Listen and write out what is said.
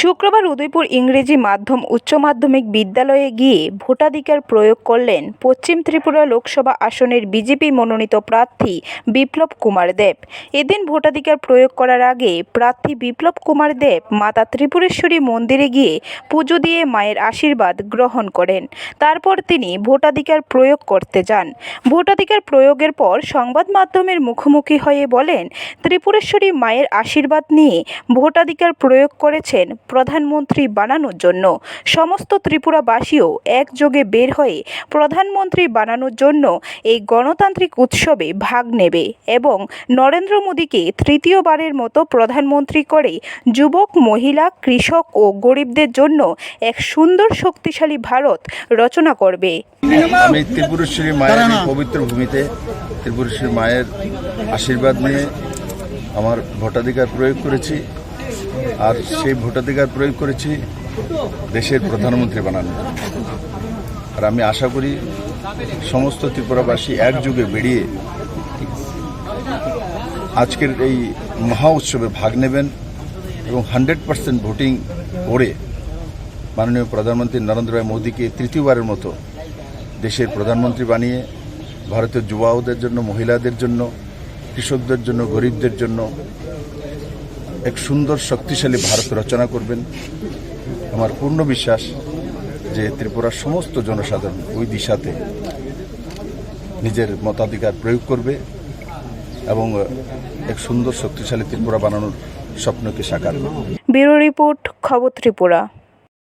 শুক্রবার উদয়পুর ইংরেজি মাধ্যম, উচ্চ মাধ্যমিক বিদ্যালয়ে গিয়ে ভোটাধিকার প্রয়োগ করলেন পশ্চিম ত্রিপুরা লোকসভা আসনের বিজেপি মনোনীত প্রার্থী বিপ্লব কুমার দেব। এদিন ভোটাধিকার প্রয়োগ করার আগে প্রার্থী বিপ্লব কুমার দেব মাতা ত্রিপুরেশ্বরী মন্দিরে গিয়ে পুজো দিয়ে মায়ের আশীর্বাদ গ্রহণ করেন। তারপর তিনি ভোটাধিকার প্রয়োগ করতে যান। ভোটাধিকার প্রয়োগের পর সংবাদ মাধ্যমের মুখোমুখি হয়ে বলেন, ত্রিপুরেশ্বরী মায়ের আশীর্বাদ নিয়ে ভোটাধিকার প্রয়োগ করেছেন প্রধানমন্ত্রী বানানোর জন্য। সমস্ত ত্রিপুরাবাসীও একযোগে বের হয়ে প্রধানমন্ত্রী বানানোর জন্য এই গণতান্ত্রিক উৎসবে ভাগ নেবে এবং নরেন্দ্র মোদীকে তৃতীয়বারের মতো প্রধানমন্ত্রী করে যুবক, মহিলা, কৃষক ও গরিবদের জন্য এক সুন্দর শক্তিশালী ভারত রচনা করবে। আমি মায়ের পবিত্র ভূমিতে মায়ের আশীর্বাদ নিয়ে আমার ভোটাধিকার প্রয়োগ করেছি। আর সেই ভোটাধিকার প্রয়োগ করেছি দেশের প্রধানমন্ত্রী জন্য। আর আমি আশা করি সমস্ত ত্রিপুরাবাসী একযুগে বেরিয়ে আজকের এই মহা উৎসবে ভাগ নেবেন এবং হান্ড্রেড পার্সেন্ট ভোটিং করে মাননীয় প্রধানমন্ত্রী নরেন্দ্র ভাই মোদীকে তৃতীয়বারের মতো দেশের প্রধানমন্ত্রী বানিয়ে ভারতের যুবাওদের জন্য, মহিলাদের জন্য, কৃষকদের জন্য, গরিবদের জন্য এক সুন্দর, শক্তিশালী ভারত রচনা করবেন। আমার পূর্ণ বিশ্বাস যে ত্রিপুরার সমস্ত জনসাধারণ ওই দিশাতে নিজের মতাধিকার প্রয়োগ করবে এবং এক সুন্দর, শক্তিশালী ত্রিপুরা বানানোর স্বপ্নকে সাকার ব্যুরো রিপোর্ট, খবর ত্রিপুরা।